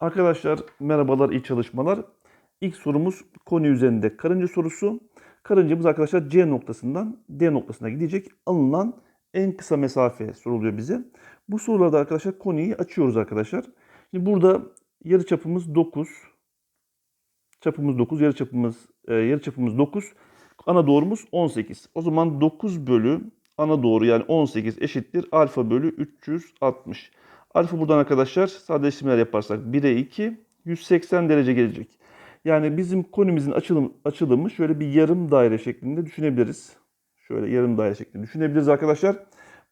Arkadaşlar merhabalar, iyi çalışmalar. İlk sorumuz konu üzerinde karınca sorusu. Karıncamız arkadaşlar C noktasından D noktasına gidecek. Alınan en kısa mesafe soruluyor bize. Bu sorularda arkadaşlar konuyu açıyoruz arkadaşlar. Şimdi burada yarı çapımız 9. Çapımız 9, yarı çapımız e, yarı çapımız 9. Ana doğrumuz 18. O zaman 9 bölü ana doğru yani 18 eşittir alfa bölü 360. Alfa buradan arkadaşlar sadeleştirmeler yaparsak 1'e 2 180 derece gelecek. Yani bizim konumuzun açılım, açılımı şöyle bir yarım daire şeklinde düşünebiliriz. Şöyle yarım daire şeklinde düşünebiliriz arkadaşlar.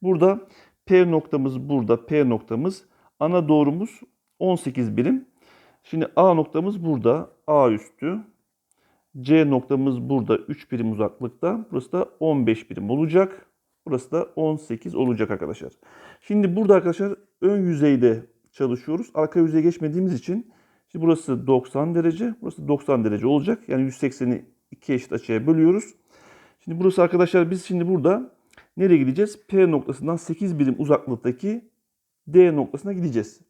Burada P noktamız burada. P noktamız. Ana doğrumuz 18 birim. Şimdi A noktamız burada. A üstü. C noktamız burada 3 birim uzaklıkta. Burası da 15 birim olacak. Burası da 18 olacak arkadaşlar. Şimdi burada arkadaşlar ön yüzeyde çalışıyoruz. Arka yüzeye geçmediğimiz için şimdi burası 90 derece, burası 90 derece olacak. Yani 180'i iki eşit açıya bölüyoruz. Şimdi burası arkadaşlar biz şimdi burada nereye gideceğiz? P noktasından 8 birim uzaklıktaki D noktasına gideceğiz.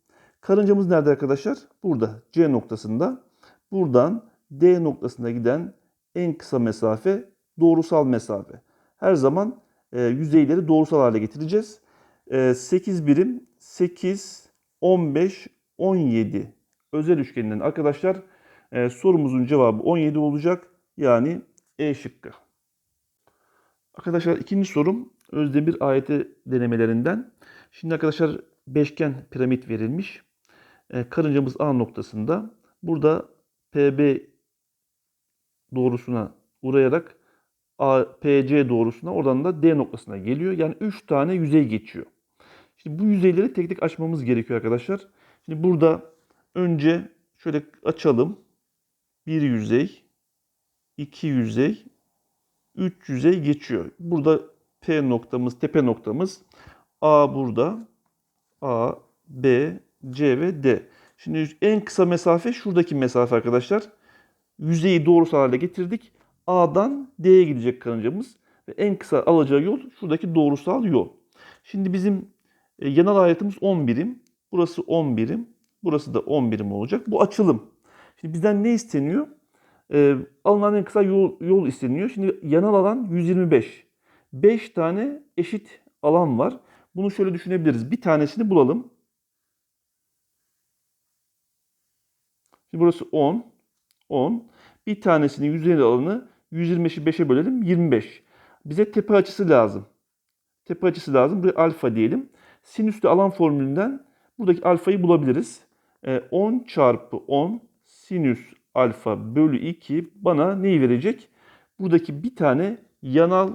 Karıncamız nerede arkadaşlar? Burada C noktasında. Buradan D noktasına giden en kısa mesafe doğrusal mesafe. Her zaman e, yüzeyleri doğrusal hale getireceğiz. E, 8 birim 8, 15, 17 özel üçgeninden arkadaşlar e, sorumuzun cevabı 17 olacak. Yani E şıkkı. Arkadaşlar ikinci sorum Özdemir AYT denemelerinden. Şimdi arkadaşlar beşgen piramit verilmiş. E, karıncamız A noktasında. Burada PB doğrusuna uğrayarak APC doğrusuna oradan da D noktasına geliyor. Yani 3 tane yüzey geçiyor. Şimdi bu yüzeyleri tek tek açmamız gerekiyor arkadaşlar. Şimdi burada önce şöyle açalım. Bir yüzey, iki yüzey, üç yüzey geçiyor. Burada P noktamız, tepe noktamız A burada. A, B, C ve D. Şimdi en kısa mesafe şuradaki mesafe arkadaşlar. Yüzeyi doğrusal hale getirdik. A'dan D'ye gidecek karıncamız. Ve en kısa alacağı yol şuradaki doğrusal yol. Şimdi bizim e, yanal ayrıtımız 10 birim. Burası 10 birim. Burası da 10 birim olacak. Bu açılım. Şimdi bizden ne isteniyor? E, alınan en kısa yol, yol isteniyor. Şimdi yanal alan 125. 5 tane eşit alan var. Bunu şöyle düşünebiliriz. Bir tanesini bulalım. Şimdi burası 10. 10. Bir tanesinin yüzey alanı 125'i 5'e bölelim 25. Bize tepe açısı lazım. Tepe açısı lazım. Buraya alfa diyelim. Sinüslü alan formülünden buradaki alfayı bulabiliriz. 10 çarpı 10 sinüs alfa bölü 2 bana neyi verecek? Buradaki bir tane yanal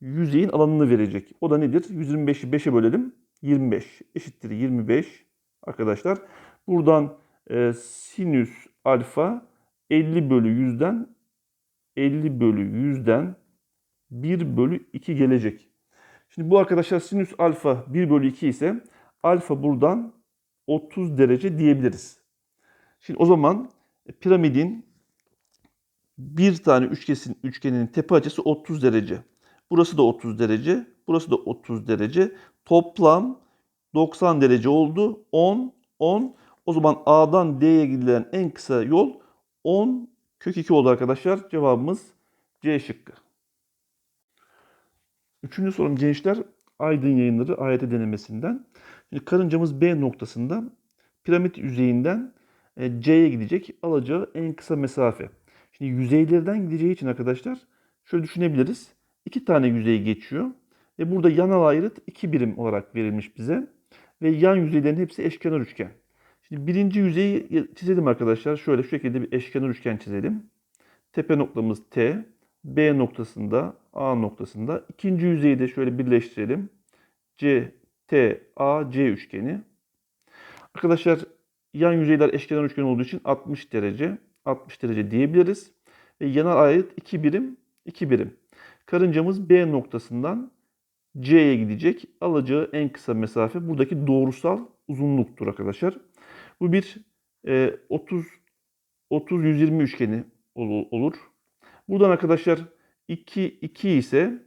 yüzeyin alanını verecek. O da nedir? 125'i 5'e bölelim. 25 eşittir 25 arkadaşlar. Buradan e, sinüs alfa 50 bölü 100'den 50 bölü 100'den 1 bölü 2 gelecek. Şimdi bu arkadaşlar sinüs alfa 1 bölü 2 ise alfa buradan 30 derece diyebiliriz. Şimdi o zaman piramidin bir tane üçgenin, üçgeninin tepe açısı 30 derece. Burası da 30 derece. Burası da 30 derece. Toplam 90 derece oldu. 10, 10. O zaman A'dan D'ye gidilen en kısa yol 10 kök 2 oldu arkadaşlar. Cevabımız C şıkkı. Üçüncü sorum gençler Aydın yayınları AYT denemesinden. Şimdi karıncamız B noktasında piramit yüzeyinden e, C'ye gidecek alacağı en kısa mesafe. Şimdi yüzeylerden gideceği için arkadaşlar şöyle düşünebiliriz. İki tane yüzey geçiyor ve burada yanal ayrıt iki birim olarak verilmiş bize ve yan yüzeylerin hepsi eşkenar üçgen. Şimdi birinci yüzeyi çizelim arkadaşlar. Şöyle şu şekilde bir eşkenar üçgen çizelim. Tepe noktamız T. B noktasında, A noktasında. İkinci yüzeyi de şöyle birleştirelim. C, T, A, C üçgeni. Arkadaşlar yan yüzeyler eşkenar üçgen olduğu için 60 derece, 60 derece diyebiliriz. Ve yanal ayrıt 2 birim, 2 birim. Karıncamız B noktasından C'ye gidecek. Alacağı en kısa mesafe buradaki doğrusal uzunluktur arkadaşlar. Bu bir e, 30 30 120 üçgeni olur. Buradan arkadaşlar 2 2 ise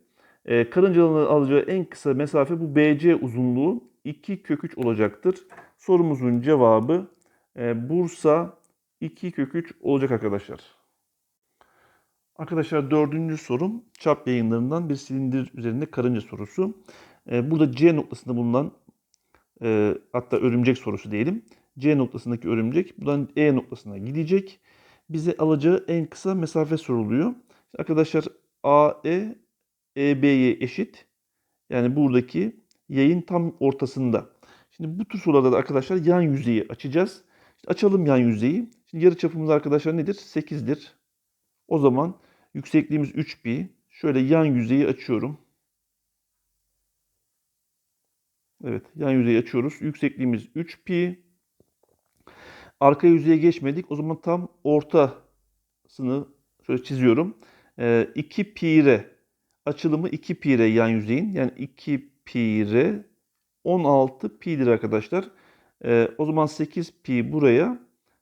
e, karıncaların alacağı en kısa mesafe bu BC uzunluğu 2 kök 3 olacaktır. Sorumuzun cevabı e, Bursa 2 kök 3 olacak arkadaşlar. Arkadaşlar dördüncü sorum çap yayınlarından bir silindir üzerinde karınca sorusu. E, burada C noktasında bulunan e, hatta örümcek sorusu diyelim. C noktasındaki örümcek buradan E noktasına gidecek. Bize alacağı en kısa mesafe soruluyor. Arkadaşlar AE EB'ye eşit. Yani buradaki yayın tam ortasında. Şimdi bu tür sorularda da arkadaşlar yan yüzeyi açacağız. Şimdi açalım yan yüzeyi. Şimdi yarı çapımız arkadaşlar nedir? 8'dir. O zaman yüksekliğimiz 3 pi. Şöyle yan yüzeyi açıyorum. Evet, yan yüzeyi açıyoruz. Yüksekliğimiz 3 pi. Arka yüzeye geçmedik. O zaman tam ortasını şöyle çiziyorum. Ee, 2 pi r açılımı 2 pi yan yüzeyin. Yani 2 pi r 16 pi'dir arkadaşlar. Ee, o zaman 8 pi buraya,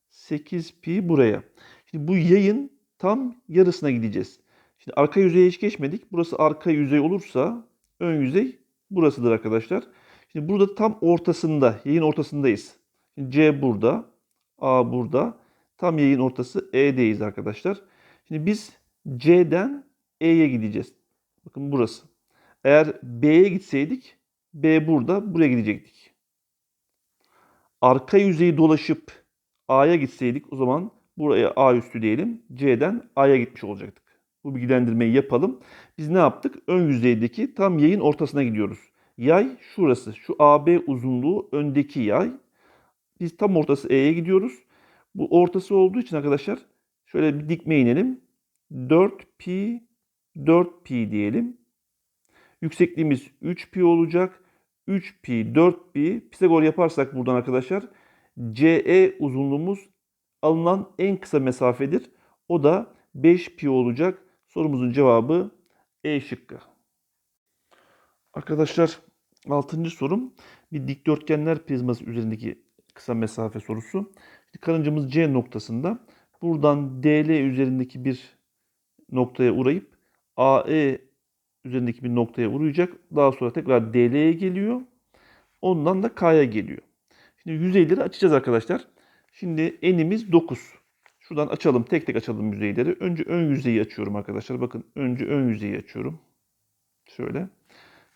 8 pi buraya. Şimdi bu yayın tam yarısına gideceğiz. Şimdi arka yüzeye hiç geçmedik. Burası arka yüzey olursa ön yüzey burasıdır arkadaşlar. Şimdi burada tam ortasında, yayın ortasındayız. Şimdi C burada, A burada. Tam yayın ortası E'deyiz arkadaşlar. Şimdi biz C'den E'ye gideceğiz. Bakın burası. Eğer B'ye gitseydik B burada, buraya gidecektik. Arka yüzeyi dolaşıp A'ya gitseydik o zaman buraya A üstü diyelim. C'den A'ya gitmiş olacaktık. Bu bilgilendirmeyi yapalım. Biz ne yaptık? Ön yüzeydeki tam yayın ortasına gidiyoruz. Yay şurası. Şu AB uzunluğu öndeki yay. Biz tam ortası E'ye gidiyoruz. Bu ortası olduğu için arkadaşlar şöyle bir dikme inelim. 4pi 4pi diyelim. Yüksekliğimiz 3pi olacak. 3pi 4pi Pisagor yaparsak buradan arkadaşlar CE uzunluğumuz alınan en kısa mesafedir. O da 5pi olacak. Sorumuzun cevabı E şıkkı. Arkadaşlar 6. sorum bir dikdörtgenler prizması üzerindeki kısa mesafe sorusu. İşte karıncamız C noktasında buradan DL üzerindeki bir noktaya uğrayıp AE üzerindeki bir noktaya uğrayacak. Daha sonra tekrar DL'ye geliyor. Ondan da K'ya geliyor. Şimdi yüzeyleri açacağız arkadaşlar. Şimdi enimiz 9. Şuradan açalım. Tek tek açalım yüzeyleri. Önce ön yüzeyi açıyorum arkadaşlar. Bakın önce ön yüzeyi açıyorum. Şöyle.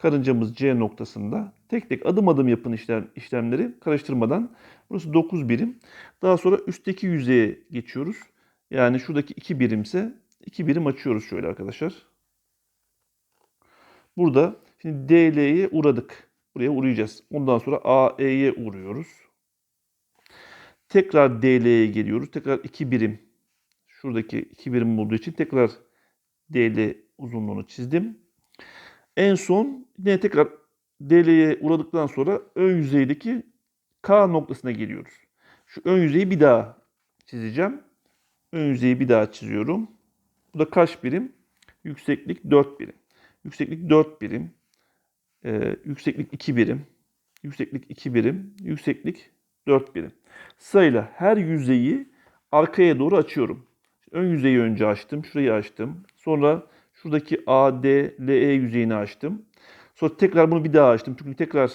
Karıncamız C noktasında. Tek tek adım adım yapın işlem, işlemleri karıştırmadan. Burası 9 birim. Daha sonra üstteki yüzeye geçiyoruz. Yani şuradaki 2 birimse 2 birim açıyoruz şöyle arkadaşlar. Burada şimdi DL'ye uğradık. Buraya uğrayacağız. Ondan sonra AE'ye uğruyoruz. Tekrar DL'ye geliyoruz. Tekrar 2 birim. Şuradaki 2 birim olduğu için tekrar DL uzunluğunu çizdim. En son yine tekrar DL'ye uğradıktan sonra ön yüzeydeki K noktasına geliyoruz. Şu ön yüzeyi bir daha çizeceğim. Ön yüzeyi bir daha çiziyorum. Bu da kaç birim? Yükseklik 4 birim. Yükseklik 4 birim. Ee, yükseklik 2 birim. Yükseklik 2 birim. Yükseklik 4 birim. Sırayla her yüzeyi arkaya doğru açıyorum. Ön yüzeyi önce açtım. Şurayı açtım. Sonra şuradaki AD, LE yüzeyini açtım. Sonra tekrar bunu bir daha açtım. Çünkü tekrar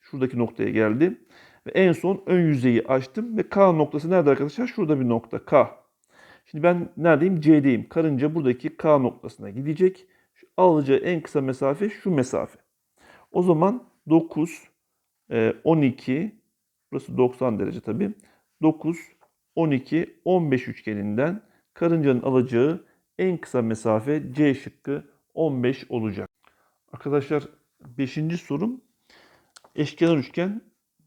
şuradaki noktaya geldi. Ve en son ön yüzeyi açtım. Ve K noktası nerede arkadaşlar? Şurada bir nokta. K. Şimdi ben neredeyim? C'deyim. Karınca buradaki K noktasına gidecek. Şu alacağı en kısa mesafe şu mesafe. O zaman 9, 12, burası 90 derece tabii. 9, 12, 15 üçgeninden karıncanın alacağı en kısa mesafe C şıkkı 15 olacak. Arkadaşlar 5. sorum eşkenar üçgen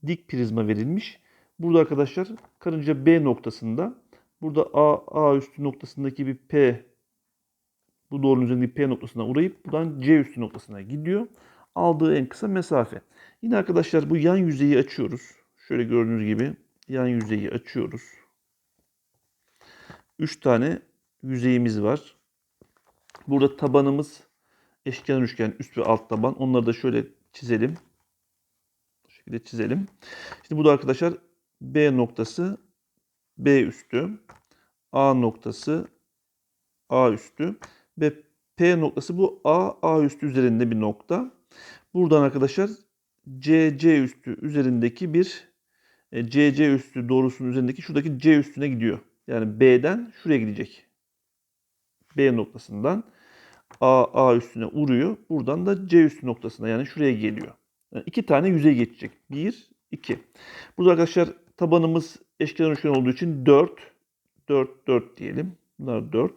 dik prizma verilmiş. Burada arkadaşlar karınca B noktasında burada A, A üstü noktasındaki bir P bu doğrunun üzerindeki P noktasına uğrayıp buradan C üstü noktasına gidiyor. Aldığı en kısa mesafe. Yine arkadaşlar bu yan yüzeyi açıyoruz. Şöyle gördüğünüz gibi yan yüzeyi açıyoruz. 3 tane yüzeyimiz var. Burada tabanımız eşkenar üçgen üst ve alt taban. Onları da şöyle çizelim. Bu şekilde çizelim. Şimdi bu da arkadaşlar B noktası B üstü. A noktası A üstü. Ve P noktası bu A, A üstü üzerinde bir nokta. Buradan arkadaşlar C, C üstü üzerindeki bir e, CC üstü doğrusunun üzerindeki şuradaki C üstüne gidiyor. Yani B'den şuraya gidecek. B noktasından A, A üstüne vuruyor. Buradan da C üstü noktasına yani şuraya geliyor. Yani iki tane yüzey geçecek. 1, 2. Burada arkadaşlar tabanımız eşkenar üçgen olduğu için 4, 4, 4 diyelim. Bunlar 4.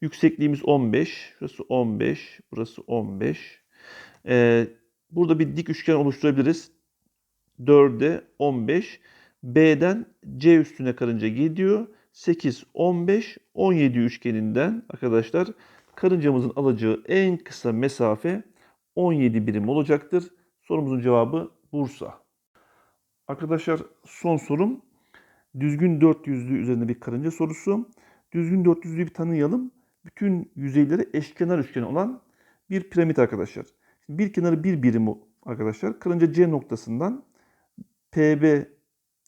Yüksekliğimiz 15. Şurası 15. Burası 15. Ee, burada bir dik üçgen oluşturabiliriz. 4'e 15. B'den C üstüne karınca gidiyor. 8, 15, 17 üçgeninden arkadaşlar karıncamızın alacağı en kısa mesafe 17 birim olacaktır. Sorumuzun cevabı Bursa. Arkadaşlar son sorum düzgün dört yüzlü üzerinde bir karınca sorusu. Düzgün dört yüzlüyü bir tanıyalım. Bütün yüzeyleri eşkenar üçgen olan bir piramit arkadaşlar. Bir kenarı bir birim arkadaşlar. Karınca C noktasından PB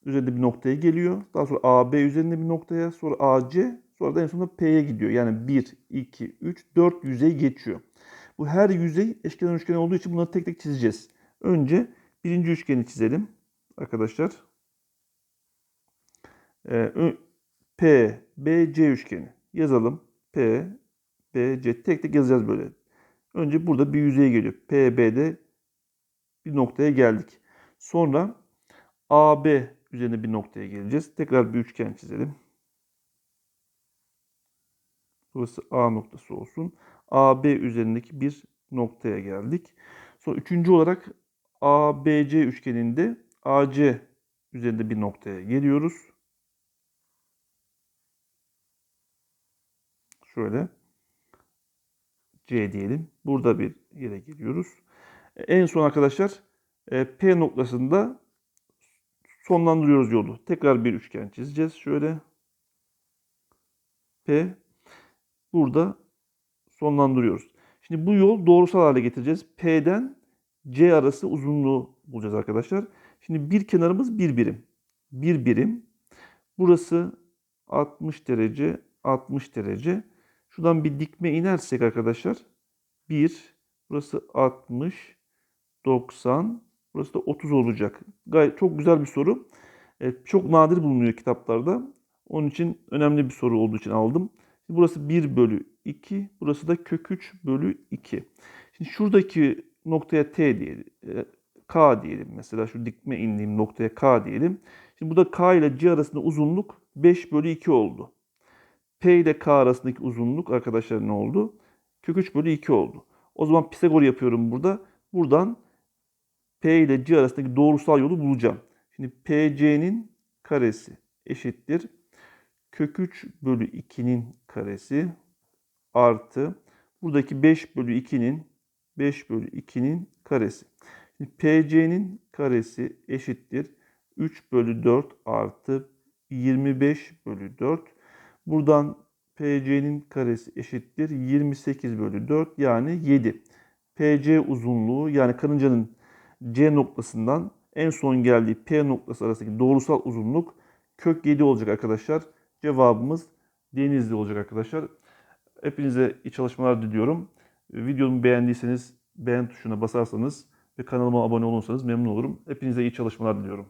üzerinde bir noktaya geliyor. Daha sonra AB üzerinde bir noktaya, sonra AC, sonra da en sonunda P'ye gidiyor. Yani 1, 2, 3, 4 yüzey geçiyor. Bu her yüzey eşkenar üçgen olduğu için bunları tek tek çizeceğiz. Önce birinci üçgeni çizelim arkadaşlar. Ee, P, B, C üçgeni. Yazalım. P, B, C. Tek tek yazacağız böyle. Önce burada bir yüzeye geliyor. P, B'de bir noktaya geldik. Sonra AB üzerine bir noktaya geleceğiz. Tekrar bir üçgen çizelim. Burası A noktası olsun. AB üzerindeki bir noktaya geldik. Sonra üçüncü olarak ABC üçgeninde AC üzerinde bir noktaya geliyoruz. Şöyle C diyelim. Burada bir yere geliyoruz. En son arkadaşlar e, P noktasında sonlandırıyoruz yolu. Tekrar bir üçgen çizeceğiz. Şöyle P burada sonlandırıyoruz. Şimdi bu yol doğrusal hale getireceğiz. P'den C arası uzunluğu bulacağız arkadaşlar. Şimdi bir kenarımız bir birim. Bir birim. Burası 60 derece, 60 derece. Şuradan bir dikme inersek arkadaşlar 1, burası 60, 90, burası da 30 olacak. Gayet çok güzel bir soru. Evet, çok nadir bulunuyor kitaplarda. Onun için önemli bir soru olduğu için aldım. Burası 1 bölü 2, burası da kök 3 bölü 2. Şimdi şuradaki noktaya T diyelim, e, K diyelim mesela şu dikme indiğim noktaya K diyelim. Şimdi burada K ile C arasında uzunluk 5 bölü 2 oldu. P ile K arasındaki uzunluk arkadaşlar ne oldu? Kök 3 bölü 2 oldu. O zaman Pisagor yapıyorum burada. Buradan P ile C arasındaki doğrusal yolu bulacağım. Şimdi PC'nin karesi eşittir. Kök 3 bölü 2'nin karesi artı buradaki 5 bölü 2'nin 5 bölü 2'nin karesi. Şimdi PC'nin karesi eşittir. 3 bölü 4 artı 25 bölü 4. Buradan PC'nin karesi eşittir. 28 bölü 4 yani 7. PC uzunluğu yani karıncanın C noktasından en son geldiği P noktası arasındaki doğrusal uzunluk kök 7 olacak arkadaşlar. Cevabımız Denizli olacak arkadaşlar. Hepinize iyi çalışmalar diliyorum. Videomu beğendiyseniz beğen tuşuna basarsanız ve kanalıma abone olursanız memnun olurum. Hepinize iyi çalışmalar diliyorum.